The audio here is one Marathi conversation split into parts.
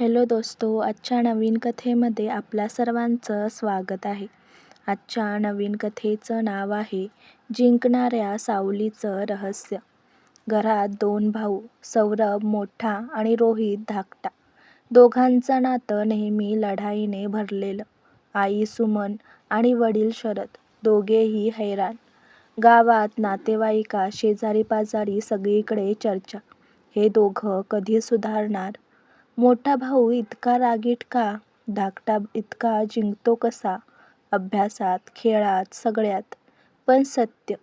हॅलो दोस्तो आजच्या नवीन कथेमध्ये आपल्या सर्वांचं स्वागत आहे. आजच्या नवीन कथेचं नाव आहे जिंकणाऱ्या सावलीचं रहस्य. घरात दोन भाऊ, सौरभ मोठा आणि रोहित धाकटा. दोघांचं नातं नेहमी लढाईने भरलेलं. आई सुमन आणि वडील शरद दोघेही हैराण. गावात, नातेवाईकात, शेजारीपाजारी सगळीकडे चर्चा. हे दोघं कधी सुधारणार? मोठा भाऊ इतका रागीट का? धाकटा इतका जिंकतो कसा? अभ्यासात, खेळात, सगळ्यात. पण सत्य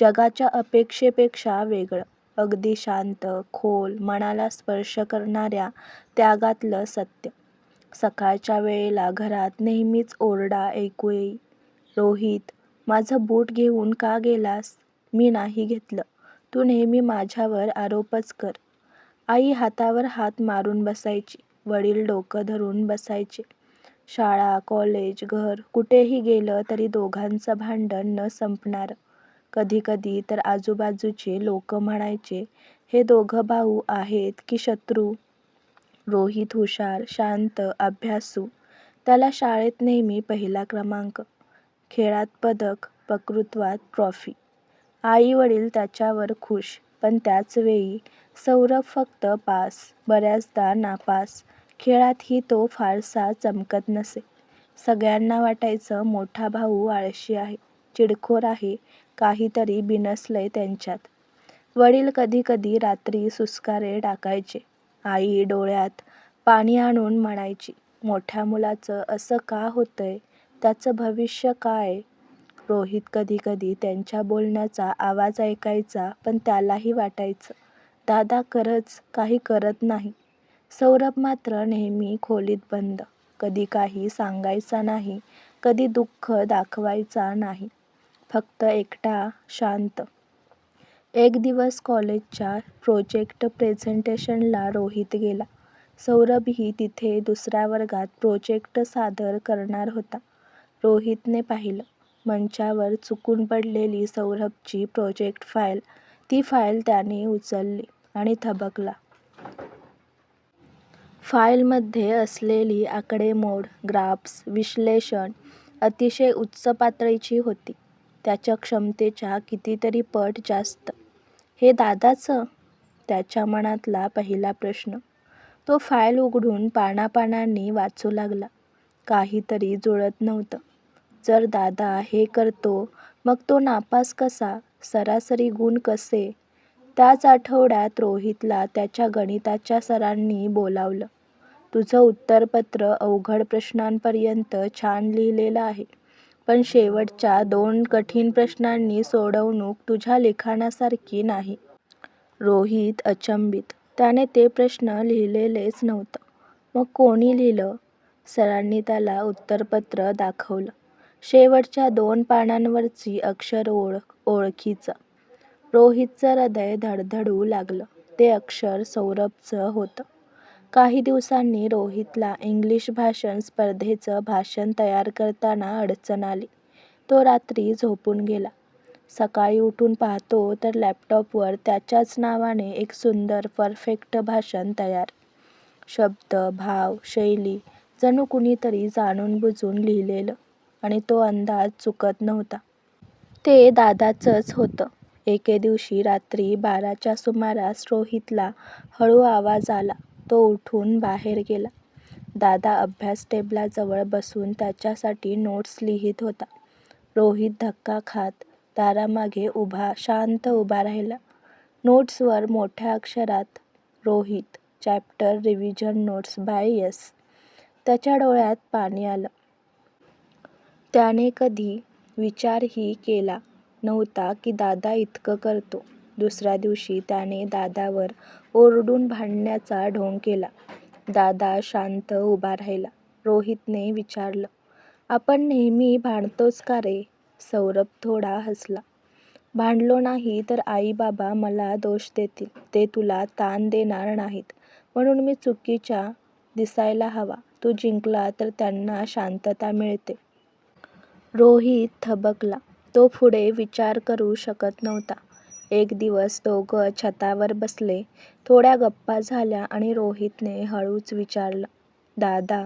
जगाच्या अपेक्षेपेक्षा वेगळं. अगदी शांत, खोल, मनाला स्पर्श करणाऱ्या त्यागातलं सत्य. सकाळच्या वेळेला घरात नेहमीच ओरडा ऐकू येई. रोहित, माझं बूट घेऊन का गेलास? मी नाही घेतलं. तू नेहमी माझ्यावर आरोपच कर. आई हातावर हात मारून बसायची. वडील डोकं धरून बसायचे. शाळा, कॉलेज, घर कुठेही गेलं तरी दोघांचं भांडण न संपणारं. कधी कधी तर आजूबाजूचे लोक म्हणायचे हे दोघं भाऊ आहेत की शत्रू? रोहित हुशार, शांत, अभ्यासू. त्याला शाळेत नेहमी पहिला क्रमांक. खेळात पदक, वक्तृत्वात ट्रॉफी. आई वडील त्याच्यावर खुश पण त्याचवेळी सौरभ फक्त पास, बऱ्याचदा नापास. खेळातही तो फारसा चमकत नसे. सगळ्यांना वाटायचं मोठा भाऊ आळशी आहे, चिडखोर आहे, काहीतरी बिनसलंय त्यांच्यात. वडील कधी कधी रात्री सुस्कारे टाकायचे. आई डोळ्यात पाणी आणून म्हणायची, मोठ्या मुलाचं असं का होतंय? त्याचं भविष्य काय? रोहित कधी कधी त्यांच्या बोलण्याचा आवाज ऐकायचा पण त्यालाही वाटायचं, दादा खरंच काही करत नाही. सौरभ मात्र नेहमी खोलीत बंद. कधी काही सांगायचा नाही, कधी दुःख दाखवायचा नाही. फक्त एकटा, शांत. एक दिवस कॉलेजच्या प्रोजेक्ट प्रेझेंटेशनला रोहित गेला. सौरभही तिथे दुसऱ्या वर्गात प्रोजेक्ट सादर करणार होता. रोहितने पाहिलं. मंचावर चुकून पडलेली सौरभची प्रोजेक्ट फाईल. ती फाईल त्याने उचलली आणि थबकला. फाईलमध्ये असलेली आकडेमोड, ग्राफ्स, विश्लेषण अतिशय उच्च पातळीची होती. त्याच्या क्षमतेच्या कितीतरी पट जास्त. हे दादाचं? त्याच्या मनातला पहिला प्रश्न. तो फाईल उघडून पानापानांनी वाचू लागला. काहीतरी जुळत नव्हतं. जर दादा हे करतो मग तो नापास कसा? सरासरी गुण कसे? त्याच आठवड्यात रोहितला त्याच्या गणिताच्या सरांनी बोलावलं. तुझं उत्तरपत्र अवघड प्रश्नांपर्यंत छान लिहिलेलं आहे, पण शेवटच्या दोन कठीण प्रश्नांनी सोडवणूक तुझ्या लिखाणासारखी नाही. रोहित अचंबित. त्याने ते प्रश्न लिहिलेलेच नव्हतं. मग कोणी लिहिलं? सरांनी त्याला उत्तरपत्र दाखवलं. शेवटच्या दोन पानांवरची अक्षरओळ ओळखीचं. रोहितचं हृदय धडधडू लागलं. ते अक्षर सौरभचं होतं. काही दिवसांनी रोहितला इंग्लिश भाषण स्पर्धेचं भाषण तयार करताना अडचण आली. तो रात्री झोपून गेला. सकाळी उठून पाहतो तर लॅपटॉपवर त्याच्याच नावाने एक सुंदर, परफेक्ट भाषण तयार. शब्द, भाव, शैली जणू कुणीतरी जाणूनबुजून लिहिलेलं. आणि तो अंदाज चुकत नव्हता. ते दादाचंच होतं. एके दिवशी रात्री बाराच्या सुमारास रोहितला हळू आवाज आला. तो उठून बाहेर गेला. दादा अभ्यास टेबलाजवळ बसून त्याच्यासाठी नोट्स लिहीत होता. रोहित धक्का खात दारामागे उभा शांत उभा राहिला. नोट्सवर मोठ्या अक्षरात Rohit, chapter revision notes by S. त्याच्या डोळ्यात पाणी आलं. त्याने कधी विचारही केला नव्हता की दादा इतकं करतो. दुसऱ्या दिवशी त्याने दादावर ओरडून भांडण्याचा ढोंग केला. दादा शांत उभा राहिला. रोहितने विचारलं, आपण नेहमी भांडतोच का रे? सौरभ थोडा हसला. भांडलो नाही तर आई बाबा मला दोष देतील. ते तुला ताण देणार नाहीत म्हणून मी चुकीचा दिसायला हवा. तू जिंकला तर त्यांना शांतता मिळते. रोहित थबकला. तो पुढे विचार करू शकत नव्हता. एक दिवस दोघं छतावर बसले. थोड्या गप्पा झाल्या आणि रोहितने हळूच विचारलं, दादा,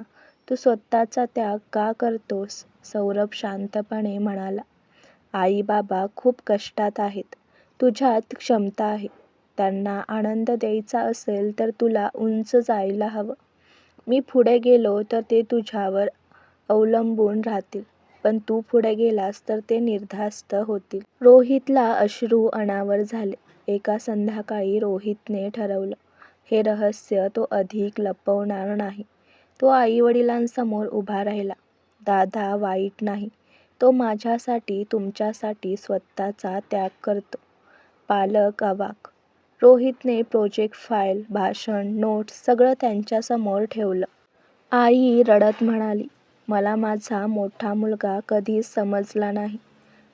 तू स्वतःचा त्याग का करतोस? सौरभ शांतपणे म्हणाला, आई बाबा खूप कष्टात आहेत. तुझ्यात क्षमता आहे. त्यांना आनंद द्यायचा असेल तर तुला उंच जायला हवं. मी पुढे गेलो तर ते तुझ्यावर अवलंबून राहतील, पण तू पुढे गेलास तर ते निर्धास्त होतील. रोहितला अश्रू अनावर झाले. एका संध्याकाळी रोहितने ठरवलं, हे रहस्य तो अधिक लपवणार नाही. तो आई-वडिलांसमोर उभा राहिला, दादा वाईट नाही. तो माझ्यासाठी, तुमच्यासाठी स्वतःचा त्याग करतो. पालक अवाक. रोहितने प्रोजेक्ट फाईल, भाषण, नोट्स सगळं त्यांच्यासमोर ठेवलं. आई रडत म्हणाली, मला माझा मोठा मुलगा कधीच समजला नाही.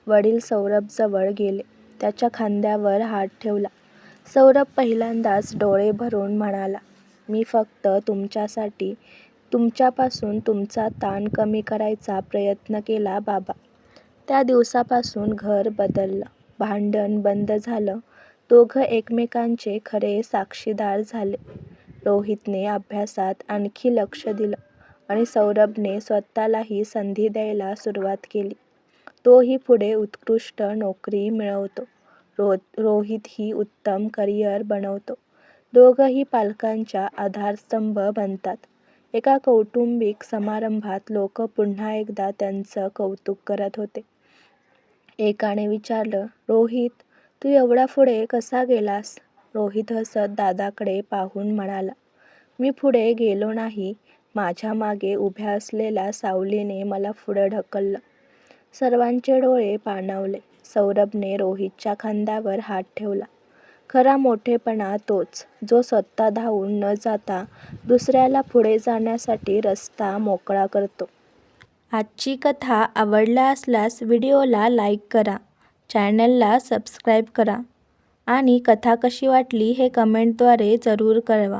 वडील सौरभजवळ गेले. त्याच्या खांद्यावर हात ठेवला. सौरभ पहिल्यांदाच डोळे भरून म्हणाला, मी फक्त तुमच्यासाठी, तुमच्यापासून तुमचा ताण कमी करायचा प्रयत्न केला बाबा. त्या दिवसापासून घर बदललं. भांडण बंद झालं. दोघं एकमेकांचे खरे साक्षीदार झाले. रोहितने अभ्यासात आणखी लक्ष दिलं आणि सौरभने स्वतःलाही संधी द्यायला सुरुवात केली. तोही पुढे उत्कृष्ट नोकरी मिळवतो. रो रोहितही उत्तम करिअर बनवतो. दोघंही पालकांच्या आधारस्तंभ बनतात. एका कौटुंबिक समारंभात लोक पुन्हा एकदा त्यांचं कौतुक करत होते. एकाने विचारलं, रोहित, तू एवढा पुढे कसा गेलास? रोहित हसत दादाकडे पाहून म्हणाला, मी पुढे गेलो नाही, माझ्या मागे उभ्या असलेल्या सावलीने मला पुढे ढकललं. सर्वांचे डोळे पाणावले. सौरभने रोहितच्या खांद्यावर हात ठेवला. खरा मोठेपणा तोच, जो स्वतः धावून न जाता दुसऱ्याला पुढे जाण्यासाठी रस्ता मोकळा करतो. आजची कथा आवडला असल्यास व्हिडिओला लाईक करा, चॅनलला सबस्क्राईब करा आणि कथा कशी वाटली हे कमेंटद्वारे जरूर कळवा.